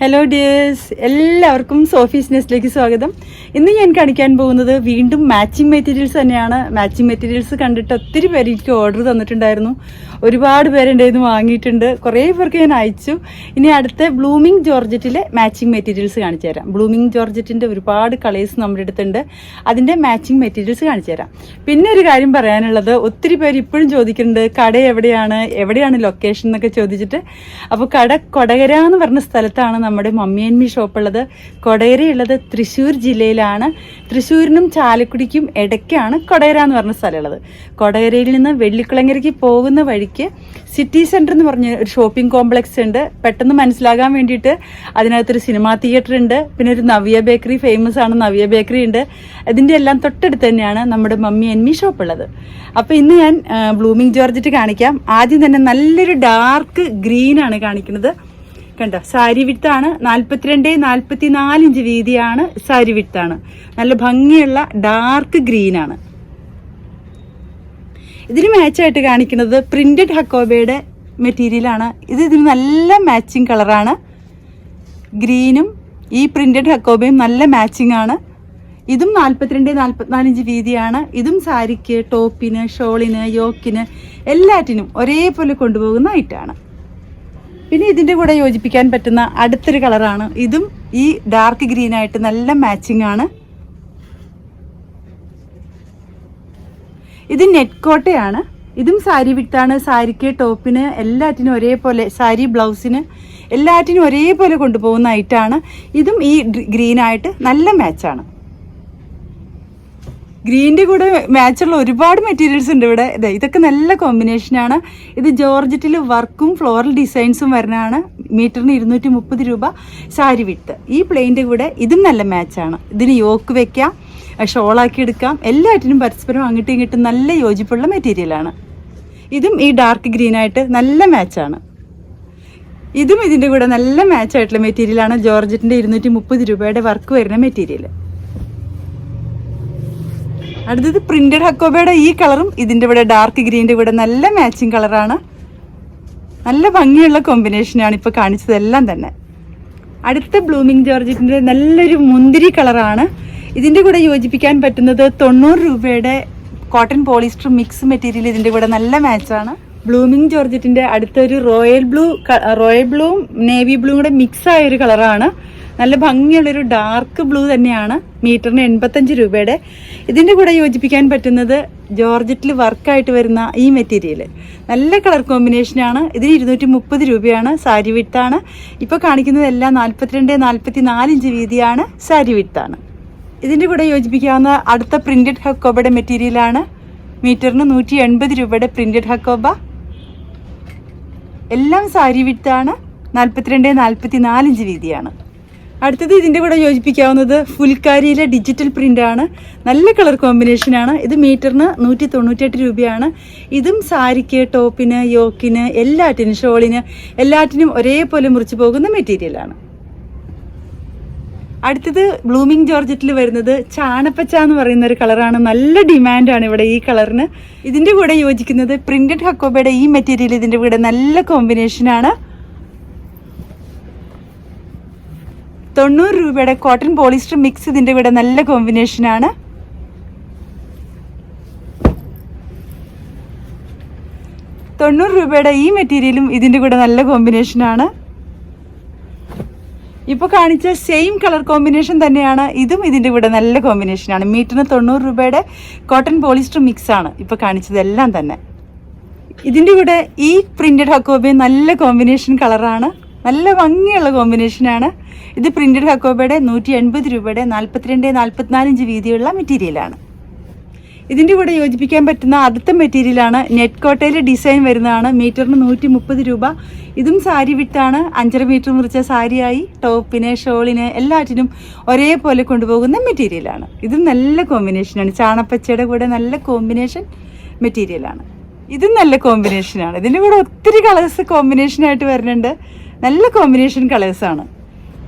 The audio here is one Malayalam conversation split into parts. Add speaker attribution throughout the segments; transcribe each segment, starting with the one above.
Speaker 1: ഹലോ ഡിയേഴ്സ് എല്ലാവർക്കും സോഫീസ് നെസ്റ്റിലേക്ക് സ്വാഗതം. ഇന്ന് ഞാൻ കാണിക്കാൻ പോകുന്നത് വീണ്ടും മാച്ചിങ് മെറ്റീരിയൽസ് തന്നെയാണ്. മാച്ചിങ് മെറ്റീരിയൽസ് കണ്ടിട്ട് ഒത്തിരി പേര് എനിക്ക് ഓർഡർ തന്നിട്ടുണ്ടായിരുന്നു. ഒരുപാട് പേരെന്റെ ഇത് വാങ്ങിയിട്ടുണ്ട്. കുറേ പേർക്ക് ഞാൻ അയച്ചു. ഇനി അടുത്ത ബ്ലൂമിങ് ജോർജറ്റിലെ മാച്ചിങ് മെറ്റീരിയൽസ് കാണിച്ചു തരാം. ബ്ലൂമിങ് ജോർജറ്റിന്റെ ഒരുപാട് കളേഴ്സ് നമ്മുടെ അടുത്തുണ്ട്. അതിന്റെ മാച്ചിങ് മെറ്റീരിയൽസ് കാണിച്ചു തരാം. പിന്നെ ഒരു കാര്യം പറയാനുള്ളത് ഒത്തിരി പേര് ഇപ്പോഴും ചോദിക്കുന്നുണ്ട് കട എവിടെയാണ് എവിടെയാണ് ലൊക്കേഷൻ എന്നൊക്കെ ചോദിച്ചിട്ട്. അപ്പോൾ കട കൊടകര എന്ന് പറഞ്ഞ സ്ഥലത്താണ് നമ്മുടെ മമ്മി ആൻഡ് മീ ഷോപ്പ് ഉള്ളത് തൃശ്ശൂർ ജില്ലയിൽ ജില്ലയിലാണ്. തൃശ്ശൂരിനും ചാലക്കുടിക്കും ഇടയ്ക്കാണ് കൊടയര എന്ന് പറഞ്ഞ സ്ഥലമുള്ളത്. കൊടയരയിൽ നിന്ന് വെള്ളിക്കുളങ്ങരയ്ക്ക് പോകുന്ന വഴിക്ക് സിറ്റി സെന്റർ എന്ന് പറഞ്ഞ ഒരു ഷോപ്പിംഗ് കോംപ്ലക്സ് ഉണ്ട്. പെട്ടെന്ന് മനസ്സിലാകാൻ വേണ്ടിയിട്ട് അതിനകത്തൊരു സിനിമാ തിയേറ്റർ ഉണ്ട്. പിന്നെ ഒരു നവ്യ ബേക്കറി ഫേമസ് ആണ് നവ്യ ബേക്കറി ഉണ്ട്. ഇതിന്റെ എല്ലാം തൊട്ടടുത്ത് തന്നെയാണ് നമ്മുടെ മമ്മി എൻമി ഷോപ്പ് ഉള്ളത്. അപ്പോൾ ഇന്ന് ഞാൻ ബ്ലൂമിംഗ് ജോർജറ്റ് കാണിക്കാം. ആദ്യം തന്നെ നല്ലൊരു ഡാർക്ക് ഗ്രീൻ ആണ് കാണിക്കുന്നത്. കണ്ടോ? സാരി വിത്താണ് നാൽപ്പത്തിരണ്ട് നാൽപ്പത്തി നാല് ഇഞ്ച് വീതിയാണ് സാരി വിത്താണ് നല്ല ഭംഗിയുള്ള ഡാർക്ക് ഗ്രീൻ ആണ്. ഇതിന് മാച്ചായിട്ട് കാണിക്കുന്നത് പ്രിന്റഡ് ഹക്കോബയുടെ മെറ്റീരിയലാണ് ഇത് ഇതിന് നല്ല മാച്ചിങ് കളറാണ് ഗ്രീനും ഈ പ്രിന്റഡ് ഹക്കോബയും നല്ല മാച്ചിങ് ആണ്. ഇതും നാൽപ്പത്തിരണ്ട് നാൽപ്പത്തിനാലിഞ്ച് വീതിയാണ്. ഇതും സാരിക്ക് ടോപ്പിന് ഷോളിന് യോക്കിന് എല്ലാറ്റിനും ഒരേപോലെ കൊണ്ടുപോകുന്ന ഐറ്റാണ് പിന്നെ ഇതിന്റെ കൂടെ യോജിപ്പിക്കാൻ പറ്റുന്ന അടുത്തൊരു കളറാണ്. ഇതും ഈ ഡാർക്ക് ഗ്രീനായിട്ട് നല്ല മാച്ചിങ് ആണ്. ഇത് നെറ്റ് കോട്ടയാണ്. ഇതും സാരി വിട്ടാണ് സാരിക്ക് ടോപ്പിന് എല്ലാറ്റിനും ഒരേപോലെ സാരി ബ്ലൗസിന് എല്ലാറ്റിനും ഒരേപോലെ കൊണ്ടുപോകുന്ന ഐറ്റാണ് ഇതും ഈ ഗ്രീനായിട്ട് നല്ല മാച്ചാണ് ഗ്രീന്റെ കൂടെ മാച്ചുള്ള ഒരുപാട് മെറ്റീരിയൽസ് ഉണ്ട് ഇവിടെ. ഇതെ ഇതൊക്കെ നല്ല കോമ്പിനേഷനാണ് ഇത് ജോർജറ്റിൽ വർക്കും ഫ്ലോറൽ ഡിസൈൻസും വരുന്നതാണ്. മീറ്ററിന് ഇരുന്നൂറ്റി മുപ്പത് രൂപ സാരി വിട്ട്. ഈ പ്ലെയിന്റെ കൂടെ ഇതും നല്ല മാച്ചാണ് ഇതിന് യോക്ക് വെക്കാം ഷോളാക്കി എടുക്കാം. എല്ലാറ്റിനും പരസ്പരം അങ്ങോട്ടും ഇങ്ങോട്ടും നല്ല യോജിപ്പുള്ള മെറ്റീരിയലാണ് ഇതും ഈ ഡാർക്ക് ഗ്രീനായിട്ട് നല്ല മാച്ചാണ് ഇതും ഇതിന്റെ കൂടെ നല്ല മാച്ചായിട്ടുള്ള മെറ്റീരിയലാണ് ജോർജറ്റിന്റെ ഇരുന്നൂറ്റി മുപ്പത് രൂപയുടെ വർക്ക് വരുന്ന മെറ്റീരിയൽ അടുത്തത് പ്രിന്റഡ് ഹക്കോബയുടെ ഈ കളറും ഇതിന്റെ ഇവിടെ ഡാർക്ക് ഗ്രീന്റെ ഇവിടെ നല്ല മാച്ചിങ് കളറാണ് നല്ല ഭംഗിയുള്ള കോമ്പിനേഷനാണ് ഇപ്പോൾ കാണിച്ചതെല്ലാം തന്നെ. അടുത്ത ബ്ലൂമിങ് ജോർജറ്റിന്റെ നല്ലൊരു മുന്തിരി കളറാണ് ഇതിന്റെ കൂടെ യോജിപ്പിക്കാൻ പറ്റുന്നത് തൊണ്ണൂറ് രൂപയുടെ കോട്ടൺ പോളിസ്റ്റർ മിക്സ് മെറ്റീരിയൽ ഇതിന്റെ കൂടെ നല്ല മാച്ചാണ് ബ്ലൂമിങ് ജോർജറ്റിന്റെ അടുത്തൊരു റോയൽ ബ്ലൂ റോയൽ ബ്ലൂവും നേവി ബ്ലൂവും കൂടെ മിക്സ് ആയ ഒരു കളറാണ്. നല്ല ഭംഗിയുള്ളൊരു ഡാർക്ക് ബ്ലൂ തന്നെയാണ്. മീറ്ററിന് എൺപത്തഞ്ച് രൂപയുടെ. ഇതിന്റെ കൂടെ യോജിപ്പിക്കാൻ പറ്റുന്നത് ജോർജറ്റിൽ വർക്കായിട്ട് വരുന്ന ഈ മെറ്റീരിയൽ നല്ല കളർ കോമ്പിനേഷനാണ് ഇതിന് ഇരുന്നൂറ്റി മുപ്പത് രൂപയാണ് സാരി വിട്ടാണ് ഇപ്പോൾ കാണിക്കുന്നതെല്ലാം നാൽപ്പത്തിരണ്ട് നാൽപ്പത്തി നാല് ഇഞ്ച് വീതിയാണ് സാരി വിട്ടാണ് ഇതിന്റെ കൂടെ യോജിപ്പിക്കാവുന്ന അടുത്ത പ്രിന്റഡ് ഹക്കോബയുടെ മെറ്റീരിയലാണ് മീറ്ററിന് നൂറ്റി എൺപത് രൂപയുടെ പ്രിന്റഡ് ഹക്കോബ. എല്ലാം സാരി വിട്ടാണ് നാൽപ്പത്തിരണ്ട് നാൽപ്പത്തി നാലിഞ്ച് വീതിയാണ്. അടുത്തത് ഇതിന്റെ കൂടെ യോജിപ്പിക്കാവുന്നത് ഫുൽക്കാരിയിലെ ഡിജിറ്റൽ പ്രിന്റ് ആണ്. നല്ല കളർ കോമ്പിനേഷനാണ് ഇത് മീറ്ററിന് നൂറ്റി തൊണ്ണൂറ്റെട്ട് രൂപയാണ്. ഇതും സാരിക്ക് ടോപ്പിന് യോക്കിന് എല്ലാറ്റിനും ഷോളിന് എല്ലാറ്റിനും ഒരേപോലെ മുറിച്ച് പോകുന്ന മെറ്റീരിയലാണ് അടുത്തത് ബ്ലൂമിങ് ജോർജറ്റിൽ വരുന്നത് ചാണപ്പച്ച എന്ന് പറയുന്ന ഒരു കളറാണ്. നല്ല ഡിമാൻഡാണ് ഇവിടെ ഈ കളറിന്. ഇതിന്റെ കൂടെ യോജിക്കുന്നത് പ്രിന്റഡ് ഹക്കോബയുടെ ഈ മെറ്റീരിയൽ ഇതിന്റെ കൂടെ നല്ല കോമ്പിനേഷനാണ്. തൊണ്ണൂറ് രൂപയുടെ കോട്ടൺ പോളിസ്റ്റർ മിക്സ് ഇതിന്റെ കൂടെ നല്ല കോമ്പിനേഷനാണ്. തൊണ്ണൂറ് രൂപയുടെ ഈ മെറ്റീരിയലും ഇതിന്റെ കൂടെ നല്ല കോമ്പിനേഷനാണ്. ഇപ്പോൾ കാണിച്ച സെയിം കളർ കോമ്പിനേഷൻ തന്നെയാണ്. ഇതും ഇതിന്റെ കൂടെ നല്ല കോമ്പിനേഷനാണ് മീറ്ററിന് തൊണ്ണൂറ് രൂപയുടെ കോട്ടൺ പോളിസ്റ്റർ മിക്സ് ആണ് ഇപ്പോൾ കാണിച്ചതെല്ലാം തന്നെ. ഇതിന്റെ കൂടെ ഈ പ്രിന്റഡ് ഹക്കോബി നല്ല കോമ്പിനേഷൻ കളറാണ് നല്ല ഭംഗിയുള്ള കോമ്പിനേഷനാണ് ഇത് പ്രിന്റഡ് ഹക്കോബയുടെ നൂറ്റി എൺപത് രൂപയുടെ നാൽപ്പത്തിരണ്ട് നാൽപ്പത്തിനാലിഞ്ച് വീതിയുള്ള മെറ്റീരിയലാണ് ഇതിന്റെ കൂടെ യോജിപ്പിക്കാൻ പറ്റുന്ന അടുത്ത മെറ്റീരിയലാണ് നെറ്റ് കോട്ടയിൽ ഡിസൈൻ വരുന്നതാണ്. മീറ്ററിന് നൂറ്റി മുപ്പത് രൂപ. ഇതും സാരി വിട്ടാണ് അഞ്ചര മീറ്റർ മുറിച്ച സാരിയായി ടോപ്പിന് ഷോളിന് എല്ലാറ്റിനും ഒരേപോലെ കൊണ്ടുപോകുന്ന മെറ്റീരിയലാണ് ഇതും നല്ല കോമ്പിനേഷനാണ് ചാണപ്പച്ചയുടെ കൂടെ നല്ല കോമ്പിനേഷൻ മെറ്റീരിയലാണ് ഇതും നല്ല കോമ്പിനേഷനാണ് ഇതിന്റെ കൂടെ ഒത്തിരി കളേഴ്സ് കോമ്പിനേഷനായിട്ട് വരുന്നുണ്ട്. നല്ല കോമ്പിനേഷൻ കളേഴ്സാണ്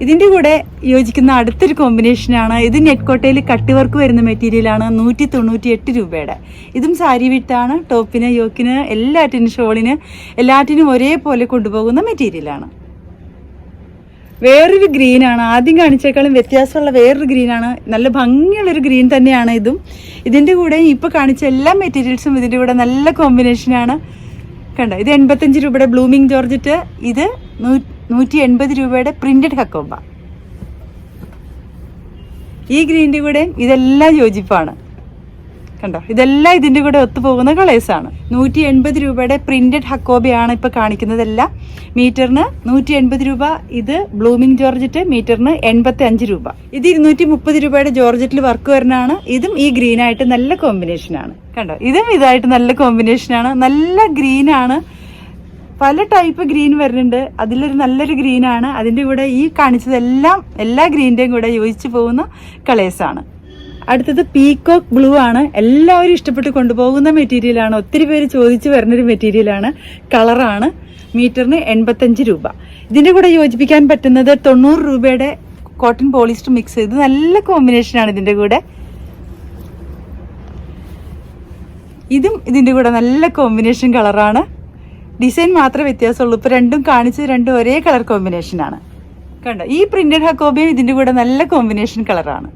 Speaker 1: ഇതിന്റെ കൂടെ യോജിക്കുന്ന അടുത്തൊരു കോമ്പിനേഷനാണ് ഇത് നെറ്റ്കോട്ടയിൽ കട്ട് വർക്ക് വരുന്ന മെറ്റീരിയലാണ് നൂറ്റി തൊണ്ണൂറ്റി എട്ട് രൂപയുടെ. ഇതും സാരി വിട്ടാണ് ടോപ്പിന് യോക്കിന് എല്ലാറ്റിനും ഷോളിന് എല്ലാറ്റിനും ഒരേപോലെ കൊണ്ടുപോകുന്ന മെറ്റീരിയലാണ് വേറൊരു ഗ്രീനാണ് ആദ്യം കാണിച്ചേക്കാളും വ്യത്യാസമുള്ള വേറൊരു ഗ്രീനാണ് നല്ല ഭംഗിയുള്ളൊരു ഗ്രീൻ തന്നെയാണ് ഇതും. ഇതിന്റെ കൂടെ ഇപ്പോൾ കാണിച്ച എല്ലാ മെറ്റീരിയൽസും ഇതിന്റെ കൂടെ നല്ല കോമ്പിനേഷനാണ് കണ്ടോ? ഇത് എൺപത്തഞ്ച് രൂപയുടെ ബ്ലൂമിങ് ജോർജറ്റ്. ഇത് നൂ- നൂറ്റി എൺപത് രൂപയുടെ പ്രിന്റഡ് ഹക്കോബ ഈ ഗ്രീന്റെ കൂടെ ഇതെല്ലാം യോജിപ്പാണ്. കണ്ടോ? ഇതെല്ലാം ഇതിന്റെ കൂടെ ഒത്തുപോകുന്ന കളേഴ്സാണ് നൂറ്റി എൺപത് രൂപയുടെ പ്രിന്റഡ് ഹക്കോബയാണ് ഇപ്പോൾ കാണിക്കുന്നതെല്ലാം. മീറ്ററിന് നൂറ്റി എൺപത് രൂപ ഇത് ബ്ലൂമിംഗ് ജോർജറ്റ് മീറ്ററിന് എൺപത്തി അഞ്ച് രൂപ. ഇത് ഇരുന്നൂറ്റി മുപ്പത് രൂപയുടെ ജോർജറ്റിൽ വർക്ക് വരുന്നതാണ്. ഇതും ഈ ഗ്രീനായിട്ട് നല്ല കോമ്പിനേഷനാണ് കണ്ടോ? ഇതും ഇതായിട്ട് നല്ല കോമ്പിനേഷനാണ് നല്ല ഗ്രീനാണ് പല ടൈപ്പ് ഗ്രീൻ വരുന്നുണ്ട്. അതിലൊരു നല്ലൊരു ഗ്രീനാണ് അതിന്റെ കൂടെ ഈ കാണിച്ചതെല്ലാം എല്ലാ ഗ്രീന്റെയും കൂടെ യോജിച്ച് പോകുന്ന കളേഴ്സാണ് അടുത്തത് പീകോക്ക് ബ്ലൂ ആണ്. എല്ലാവരും ഇഷ്ടപ്പെട്ട് കൊണ്ടുപോകുന്ന മെറ്റീരിയലാണ് ഒത്തിരി പേര് ചോദിച്ച് വരുന്നൊരു മെറ്റീരിയലാണ് കളറാണ് മീറ്ററിന് എൺപത്തഞ്ച് രൂപ. ഇതിന്റെ കൂടെ യോജിപ്പിക്കാൻ പറ്റുന്നത് തൊണ്ണൂറ് രൂപയുടെ കോട്ടൺ പോളിസ്റ്റർ മിക്സ് ചെയ്ത് നല്ല കോമ്പിനേഷനാണ് ഇതിന്റെ കൂടെ. ഇതും ഇതിന്റെ കൂടെ നല്ല കോമ്പിനേഷൻ കളറാണ് ഡിസൈൻ മാത്രമേ വ്യത്യാസമുള്ളൂ. ഇപ്പോൾ രണ്ടും കാണിച്ചത് രണ്ടും ഒരേ കളർ കോമ്പിനേഷനാണ് കണ്ടോ? ഈ പ്രിന്റഡ് ഹക്കോബിയും ഇതിന്റെ കൂടെ നല്ല കോമ്പിനേഷൻ കളറാണ്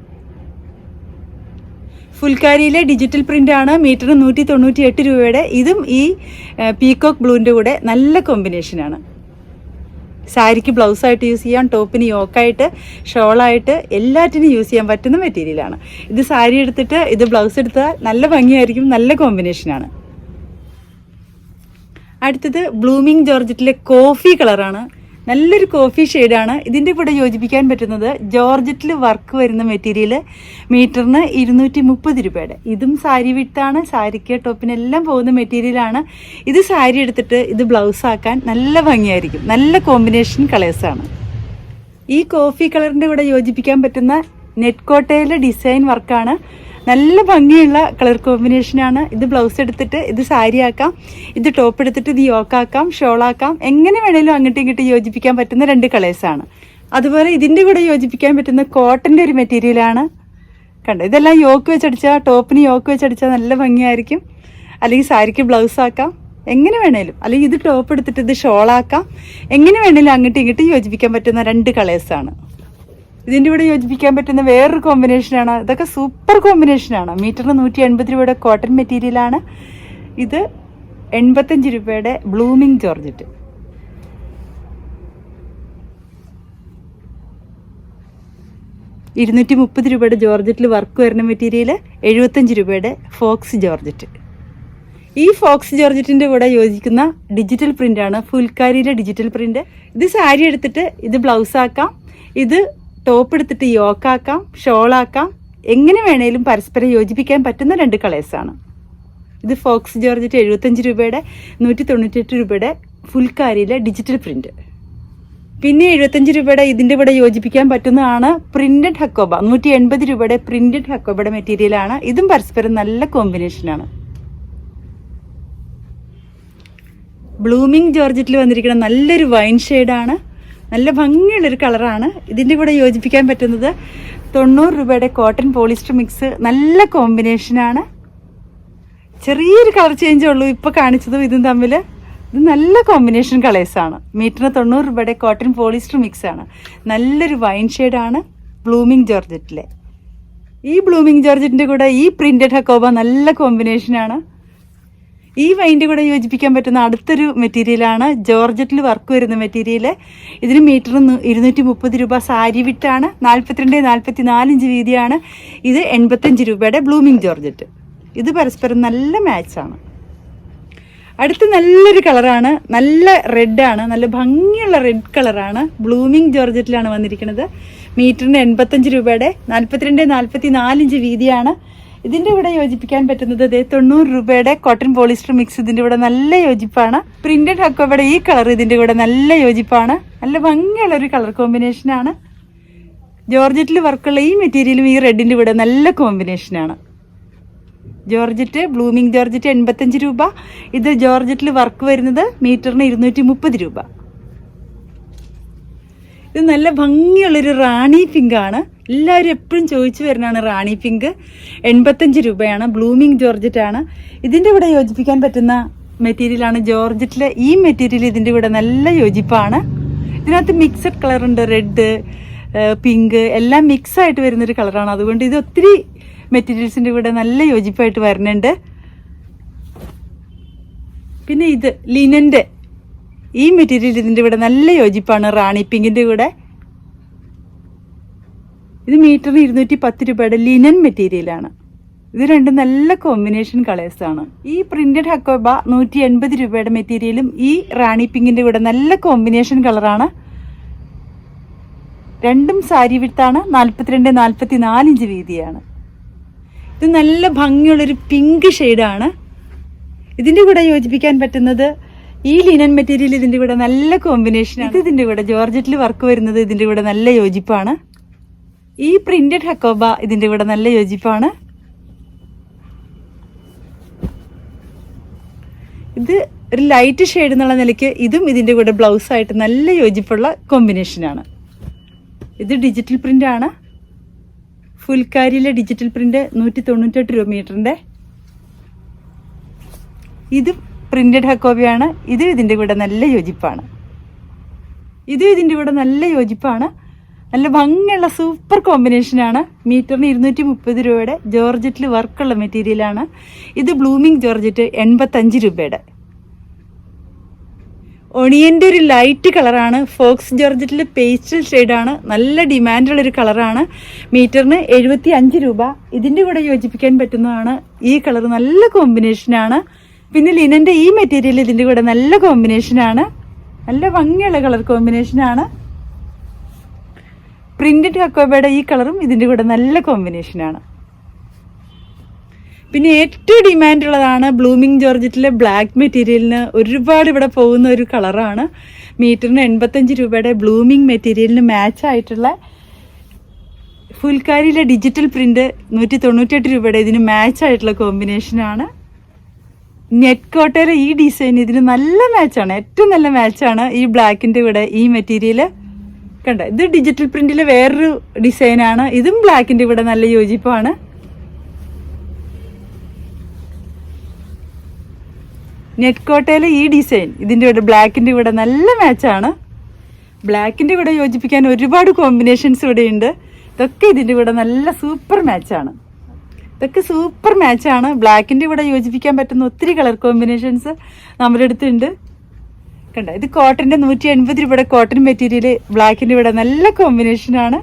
Speaker 1: ഫുൽക്കാരിയിലെ ഡിജിറ്റൽ പ്രിന്റ് ആണ്. മീറ്റർ നൂറ്റി തൊണ്ണൂറ്റി എട്ട് രൂപയുടെ. ഇതും ഈ പീകോക്ക് ബ്ലൂവിന്റെ കൂടെ നല്ല കോമ്പിനേഷനാണ് സാരിക്ക് ബ്ലൗസായിട്ട് യൂസ് ചെയ്യാം ടോപ്പിന് യോക്കായിട്ട് ഷോളായിട്ട് എല്ലാറ്റിനും യൂസ് ചെയ്യാൻ പറ്റുന്ന മെറ്റീരിയലാണ് ഇത് സാരി എടുത്തിട്ട് ഇത് ബ്ലൗസ് എടുത്താൽ നല്ല ഭംഗിയായിരിക്കും നല്ല കോമ്പിനേഷനാണ് അടുത്തത് ബ്ലൂമിംഗ് ജോർജറ്റിലെ കോഫി കളറാണ്. നല്ലൊരു കോഫി ഷെയ്ഡാണ്. ഇതിന്റെ കൂടെ യോജിപ്പിക്കാൻ പറ്റുന്നത് ജോർജറ്റിൽ വർക്ക് വരുന്ന മെറ്റീരിയൽ മീറ്ററിന് ഇരുന്നൂറ്റി മുപ്പത് രൂപയുടെ. ഇതും സാരി വിട്ടാണ് സാരിക്ക് ടോപ്പിനെല്ലാം പോകുന്ന മെറ്റീരിയലാണ് ഇത് സാരി എടുത്തിട്ട് ഇത് ബ്ലൗസ് ആക്കാൻ നല്ല ഭംഗിയായിരിക്കും. നല്ല കോമ്പിനേഷൻ കളേഴ്സാണ് ഈ കോഫി കളറിന്റെ കൂടെ യോജിപ്പിക്കാൻ പറ്റുന്ന നെറ്റ് കോട്ടയിലെ ഡിസൈൻ വർക്കാണ്. നല്ല ഭംഗിയുള്ള കളർ കോമ്പിനേഷനാണ് ഇത് ബ്ലൗസ് എടുത്തിട്ട് ഇത് സാരി ആക്കാം. ഇത് ടോപ്പ് എടുത്തിട്ട് ഇത് യോക്കാക്കാം ഷോളാക്കാം എങ്ങനെ വേണേലും അങ്ങോട്ടും ഇങ്ങോട്ടും യോജിപ്പിക്കാൻ പറ്റുന്ന രണ്ട് കളേഴ്സാണ് അതുപോലെ ഇതിന്റെ കൂടെ യോജിപ്പിക്കാൻ പറ്റുന്ന കോട്ടന്റെ ഒരു മെറ്റീരിയലാണ് കണ്ടോ? ഇതെല്ലാം യോക്ക് വെച്ചടിച്ചാൽ ടോപ്പിന് യോക്ക് വെച്ചടിച്ചാൽ നല്ല ഭംഗിയായിരിക്കും. അല്ലെങ്കിൽ സാരിക്ക് ബ്ലൗസ് ആക്കാം. എങ്ങനെ വേണേലും. അല്ലെങ്കിൽ ഇത് ടോപ്പ് എടുത്തിട്ട് ഇത് ഷോളാക്കാം എങ്ങനെ വേണേലും അങ്ങോട്ടും ഇങ്ങോട്ടും യോജിപ്പിക്കാൻ പറ്റുന്ന രണ്ട് കളേഴ്സാണ് ഇതിന്റെ കൂടെ യോജിപ്പിക്കാൻ പറ്റുന്ന വേറൊരു കോമ്പിനേഷനാണ് ഇതൊക്കെ സൂപ്പർ കോമ്പിനേഷനാണ് മീറ്ററിന് നൂറ്റി എൺപത് രൂപയുടെ കോട്ടൺ മെറ്റീരിയലാണ് ഇത് എൺപത്തഞ്ച് രൂപയുടെ ബ്ലൂമിങ് ജോർജറ്റ് ഇരുന്നൂറ്റി മുപ്പത് രൂപയുടെ ജോർജറ്റിൽ വർക്ക് വരുന്ന മെറ്റീരിയൽ എഴുപത്തഞ്ച് രൂപയുടെ ഫോക്സ് ജോർജറ്റ് ഈ ഫോക്സ് ജോർജറ്റിന്റെ കൂടെ യോജിക്കുന്ന ഡിജിറ്റൽ പ്രിന്റ് ആണ്. ഫുൽക്കാരിയിലെ ഡിജിറ്റൽ പ്രിന്റ് ഇത് സാരി എടുത്തിട്ട് ഇത് ബ്ലൗസ് ആക്കാം. ഇത് ടോപ്പ് എടുത്തിട്ട് യോക്കാക്കാം ഷോളാക്കാം എങ്ങനെ വേണേലും പരസ്പരം യോജിപ്പിക്കാൻ പറ്റുന്ന രണ്ട് കളേഴ്സാണ് ഇത് ഫോക്സ് ജോർജറ്റ് എഴുപത്തഞ്ച് രൂപയുടെ നൂറ്റി തൊണ്ണൂറ്റെട്ട് രൂപയുടെ ഫുൽക്കാരിയിലെ ഡിജിറ്റൽ പ്രിന്റ് പിന്നെ എഴുപത്തഞ്ച് രൂപയുടെ ഇതിന്റെ കൂടെ യോജിപ്പിക്കാൻ പറ്റുന്നതാണ് പ്രിന്റഡ് ഹക്കോബ നൂറ്റി എൺപത് രൂപയുടെ പ്രിന്റഡ് ഹക്കോബയുടെ മെറ്റീരിയലാണ് ഇതും പരസ്പരം നല്ല കോമ്പിനേഷനാണ് ബ്ലൂമിംഗ് ജോർജറ്റിൽ വന്നിരിക്കുന്ന നല്ലൊരു വൈൻ ഷെയ്ഡാണ് നല്ല ഭംഗിയുള്ളൊരു കളറാണ്. ഇതിന്റെ കൂടെ യോജിപ്പിക്കാൻ പറ്റുന്നത് തൊണ്ണൂറ് രൂപയുടെ കോട്ടൺ പോളിസ്റ്റർ മിക്സ്. നല്ല കോമ്പിനേഷനാണ് ചെറിയൊരു കളർ ചേഞ്ചേ ഉള്ളൂ ഇപ്പോൾ കാണിച്ചതും ഇതും തമ്മിൽ ഇത് നല്ല കോമ്പിനേഷൻ കളേഴ്സാണ് മീറ്ററിന് തൊണ്ണൂറ് രൂപയുടെ കോട്ടൺ പോളിസ്റ്റർ മിക്സ് ആണ്. നല്ലൊരു വൈൻ ഷെയ്ഡാണ് ബ്ലൂമിങ് ജോർജറ്റിലെ. ഈ ബ്ലൂമിങ് ജോർജറ്റിന്റെ കൂടെ ഈ പ്രിന്റഡ് ഹക്കോബ നല്ല കോമ്പിനേഷനാണ് ഈ വൈന്റെ കൂടെ യോജിപ്പിക്കാൻ പറ്റുന്ന അടുത്തൊരു മെറ്റീരിയലാണ് ജോർജറ്റിൽ വർക്ക് വരുന്ന മെറ്റീരിയൽ ഇതിന് മീറ്റർ ഇരുന്നൂറ്റി മുപ്പത് രൂപ സാരി വിട്ടാണ് നാൽപ്പത്തിരണ്ട് നാൽപ്പത്തി നാല് ഇഞ്ച് വീതിയാണ്. ഇത് എൺപത്തഞ്ച് രൂപയുടെ ബ്ലൂമിങ് ജോർജറ്റ്. ഇത് പരസ്പരം നല്ല മാച്ചാണ് അടുത്ത നല്ലൊരു കളറാണ് നല്ല റെഡാണ് നല്ല ഭംഗിയുള്ള റെഡ് കളറാണ് ബ്ലൂമിങ് ജോർജറ്റിലാണ് വന്നിരിക്കുന്നത്. മീറ്ററിന് എൺപത്തഞ്ച് രൂപയുടെ നാൽപ്പത്തിരണ്ട് നാൽപ്പത്തി നാല് ഇഞ്ച് വീതിയാണ്. ഇതിന്റെ കൂടെ യോജിപ്പിക്കാൻ പറ്റുന്നത് അതേ തൊണ്ണൂറ് രൂപയുടെ കോട്ടൺ പോളിസ്റ്റർ മിക്സ് ഇതിന്റെ കൂടെ നല്ല യോജിപ്പാണ്. പ്രിന്റഡ് ഹക്കോബയുടെ ഈ കളർ ഇതിന്റെ കൂടെ നല്ല യോജിപ്പാണ്. നല്ല ഭംഗിയുള്ള ഒരു കളർ കോമ്പിനേഷനാണ് ജോർജറ്റിൽ വർക്കുള്ള ഈ മെറ്റീരിയലും ഈ റെഡിന്റെ കൂടെ നല്ല കോമ്പിനേഷനാണ് ജോർജറ്റ് ബ്ലൂമിങ് ജോർജറ്റ് എൺപത്തഞ്ച് രൂപ. ഇത് ജോർജറ്റിൽ വർക്ക് വരുന്നത് മീറ്ററിന് ഇരുന്നൂറ്റി രൂപ. ഇത് നല്ല ഭംഗിയുള്ളൊരു റാണി പിങ്ക് ആണ് എല്ലാവരും എപ്പോഴും ചോദിച്ചു വരുന്നതാണ് റാണി പിങ്ക്. എൺപത്തഞ്ച് രൂപയാണ് ബ്ലൂമിങ് ജോർജറ്റ് ആണ് ഇതിന്റെ കൂടെ യോജിപ്പിക്കാൻ പറ്റുന്ന മെറ്റീരിയലാണ് ജോർജറ്റിലെ ഈ മെറ്റീരിയൽ ഇതിന്റെ കൂടെ നല്ല യോജിപ്പാണ്. ഇതിനകത്ത് മിക്സഡ് കളർ ഉണ്ട് റെഡ് പിങ്ക് എല്ലാം മിക്സ് ആയിട്ട് വരുന്നൊരു കളറാണ്. അതുകൊണ്ട് ഇത് ഒത്തിരി മെറ്റീരിയൽസിന്റെ കൂടെ നല്ല യോജിപ്പായിട്ട് വരുന്നുണ്ട്. പിന്നെ ഇത് ലിനന്റെ ഈ മെറ്റീരിയൽ ഇതിന്റെ ഇവിടെ നല്ല യോജിപ്പാണ് റാണി പിങ്കിന്റെ കൂടെ. ഇത് മീറ്ററിന് ഇരുന്നൂറ്റി പത്ത് രൂപയുടെ ലിനൻ മെറ്റീരിയലാണ് ഇത് രണ്ടും നല്ല കോമ്പിനേഷൻ കളേഴ്സാണ് ഈ പ്രിന്റഡ് ഹക്കോബ നൂറ്റി എൺപത് രൂപയുടെ മെറ്റീരിയലും ഈ റാണി പിങ്കിന്റെ കൂടെ നല്ല കോമ്പിനേഷൻ കളറാണ് രണ്ടും സാരി വിട്ടാണ് നാൽപ്പത്തിരണ്ട് നാൽപ്പത്തി നാലിഞ്ച് വീതിയാണ്. ഇത് നല്ല ഭംഗിയുള്ളൊരു പിങ്ക് ഷെയ്ഡാണ് ഇതിന്റെ കൂടെ യോജിപ്പിക്കാൻ പറ്റുന്നത് ഈ ലിനൻ മെറ്റീരിയൽ ഇതിന്റെ കൂടെ നല്ല കോമ്പിനേഷനാണ് ഇത് ഇതിന്റെ കൂടെ ജോർജറ്റിൽ വർക്ക് വരുന്നത് ഇതിന്റെ കൂടെ നല്ല യോജിപ്പാണ്. ഈ പ്രിന്റഡ് ഹക്കോബ ഇതിന്റെ കൂടെ നല്ല യോജിപ്പാണ്. ഇത് ഒരു ലൈറ്റ് ഷെയ്ഡ് എന്നുള്ള നിലയ്ക്ക് ഇതും ഇതിന്റെ കൂടെ ബ്ലൗസായിട്ട് നല്ല യോജിപ്പുള്ള കോമ്പിനേഷനാണ് ഇത് ഡിജിറ്റൽ പ്രിന്റ് ആണ്. ഫുൽക്കാരിയിലെ ഡിജിറ്റൽ പ്രിന്റ് നൂറ്റി തൊണ്ണൂറ്റെട്ട് രൂപ മീറ്ററിന്റെ ഇത് പ്രിന്റഡ് ഹക്കോബിയാണ് ഇത് ഇതിന്റെ കൂടെ നല്ല യോജിപ്പാണ്. ഇത് ഇതിന്റെ കൂടെ നല്ല യോജിപ്പാണ്. നല്ല ഭംഗിയുള്ള സൂപ്പർ കോമ്പിനേഷനാണ് മീറ്ററിന് ഇരുന്നൂറ്റി മുപ്പത് രൂപയുടെ ജോർജറ്റിൽ വർക്കുള്ള മെറ്റീരിയലാണ് ഇത് ബ്ലൂമിങ് ജോർജറ്റ് എൺപത്തഞ്ച് രൂപയുടെ. ഒണിയന്റെ ഒരു ലൈറ്റ് കളറാണ് ഫോക്സ് ജോർജറ്റിൽ പേസ്റ്റൽ ഷെയ്ഡാണ് നല്ല ഡിമാൻഡുള്ളൊരു കളറാണ് മീറ്ററിന് എഴുപത്തി അഞ്ച് രൂപ. ഇതിന്റെ കൂടെ യോജിപ്പിക്കാൻ പറ്റുന്നതാണ് ഈ കളർ നല്ല കോമ്പിനേഷനാണ് പിന്നെ ലിനന്റെ ഈ മെറ്റീരിയൽ ഇതിന്റെ കൂടെ നല്ല കോമ്പിനേഷനാണ് നല്ല ഭംഗിയുള്ള കളർ കോമ്പിനേഷനാണ് പ്രിന്റഡ് ഹക്കോബയുടെ ഈ കളറും ഇതിന്റെ കൂടെ നല്ല കോമ്പിനേഷനാണ് പിന്നെ ഏറ്റവും ഡിമാൻഡ് ഉള്ളതാണ് ബ്ലൂമിങ് ജോർജറ്റിലെ ബ്ലാക്ക് മെറ്റീരിയലിന് ഒരുപാട് ഇവിടെ പോകുന്ന ഒരു കളറാണ് മീറ്ററിന് എൺപത്തഞ്ച് രൂപയുടെ ബ്ലൂമിങ് മെറ്റീരിയലിന് മാച്ച് ആയിട്ടുള്ള ഫുൽക്കാരിയിലെ ഡിജിറ്റൽ പ്രിന്റ് നൂറ്റി തൊണ്ണൂറ്റെട്ട് രൂപയുടെ ഇതിന് മാച്ച് ആയിട്ടുള്ള കോമ്പിനേഷനാണ് നെറ്റ് കോട്ടയിലെ ഈ ഡിസൈൻ ഇതിന് നല്ല മാച്ചാണ് ഏറ്റവും നല്ല മാച്ചാണ് ഈ ബ്ലാക്കിന്റെ കൂടെ ഈ മെറ്റീരിയൽ കണ്ട? ഇത് ഡിജിറ്റൽ പ്രിന്റിലെ വേറൊരു ഡിസൈനാണ് ഇതും ബ്ലാക്കിന്റെ കൂടെ നല്ല യോജിപ്പാണ്. നെറ്റ് കോട്ടയിലെ ഈ ഡിസൈൻ ഇതിന്റെ കൂടെ ബ്ലാക്കിന്റെ കൂടെ നല്ല മാച്ചാണ് ബ്ലാക്കിന്റെ കൂടെ യോജിപ്പിക്കാൻ ഒരുപാട് കോമ്പിനേഷൻസ് ഇവിടെ ഉണ്ട്. ഇതൊക്കെ ഇതിന്റെ കൂടെ നല്ല സൂപ്പർ മാച്ചാണ് ഇതൊക്കെ സൂപ്പർ മാച്ചാണ് ബ്ലാക്കിന്റെ ഇവിടെ യോജിപ്പിക്കാൻ പറ്റുന്ന ഒത്തിരി കളർ കോമ്പിനേഷൻസ് നമ്മുടെ അടുത്തുണ്ട് കണ്ട? ഇത് കോട്ടന്റെ നൂറ്റി എൺപത് രൂപയുടെ കോട്ടൺ മെറ്റീരിയൽ ബ്ലാക്കിന്റെ ഇവിടെ നല്ല കോമ്പിനേഷനാണ്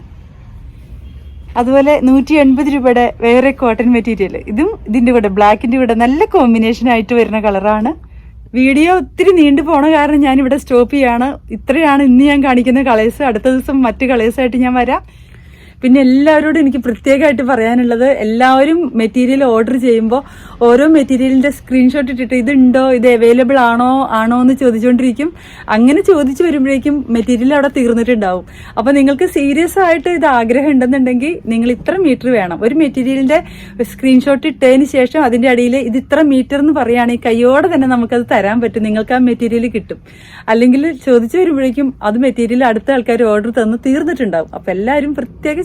Speaker 1: അതുപോലെ നൂറ്റി എൺപത് രൂപയുടെ വേറെ കോട്ടൺ മെറ്റീരിയൽ ഇതും ഇതിന്റെ കൂടെ ബ്ലാക്കിന്റെ കൂടെ നല്ല കോമ്പിനേഷൻ ആയിട്ട് വരുന്ന കളറാണ് വീഡിയോ ഒത്തിരി നീണ്ടു പോണ കാരണം ഞാനിവിടെ സ്റ്റോപ്പ് ചെയ്യാണ്. ഇത്രയാണ് ഇന്ന് ഞാൻ കാണിക്കുന്ന കളേഴ്സ് അടുത്ത ദിവസം മറ്റ് കളേഴ്സായിട്ട് ഞാൻ വരാം. പിന്നെ എല്ലാവരോടും എനിക്ക് പ്രത്യേകമായിട്ട് പറയാനുള്ളത് എല്ലാവരും മെറ്റീരിയൽ ഓർഡർ ചെയ്യുമ്പോൾ ഓരോ മെറ്റീരിയലിന്റെ സ്ക്രീൻഷോട്ട് ഇട്ടിട്ട് ഇതുണ്ടോ? ഇത് അവൈലബിൾ ആണോ? ആണോ? എന്ന് ചോദിച്ചുകൊണ്ടിരിക്കും അങ്ങനെ ചോദിച്ചു വരുമ്പോഴേക്കും മെറ്റീരിയൽ അവിടെ തീർന്നിട്ടുണ്ടാവും. അപ്പോൾ നിങ്ങൾക്ക് സീരിയസ് ആയിട്ട് ഇത് ആഗ്രഹം ഉണ്ടെന്നുണ്ടെങ്കിൽ നിങ്ങൾ ഇത്ര മീറ്റർ വേണം. ഒരു മെറ്റീരിയലിന്റെ സ്ക്രീൻഷോട്ട് ഇട്ടതിന് ശേഷം അതിന്റെ അടിയിൽ ഇത് ഇത്ര മീറ്റർ എന്ന് പറയുകയാണെങ്കിൽ കൈയോടെ തന്നെ നമുക്കത് തരാൻ പറ്റും. നിങ്ങൾക്ക് ആ മെറ്റീരിയൽ കിട്ടും. അല്ലെങ്കിൽ ചോദിച്ചു വരുമ്പോഴേക്കും അത് മെറ്റീരിയൽ അടുത്ത ആൾക്കാർ ഓർഡർ തന്ന് തീർന്നിട്ടുണ്ടാവും. അപ്പോൾ എല്ലാവരും പ്രത്യേകം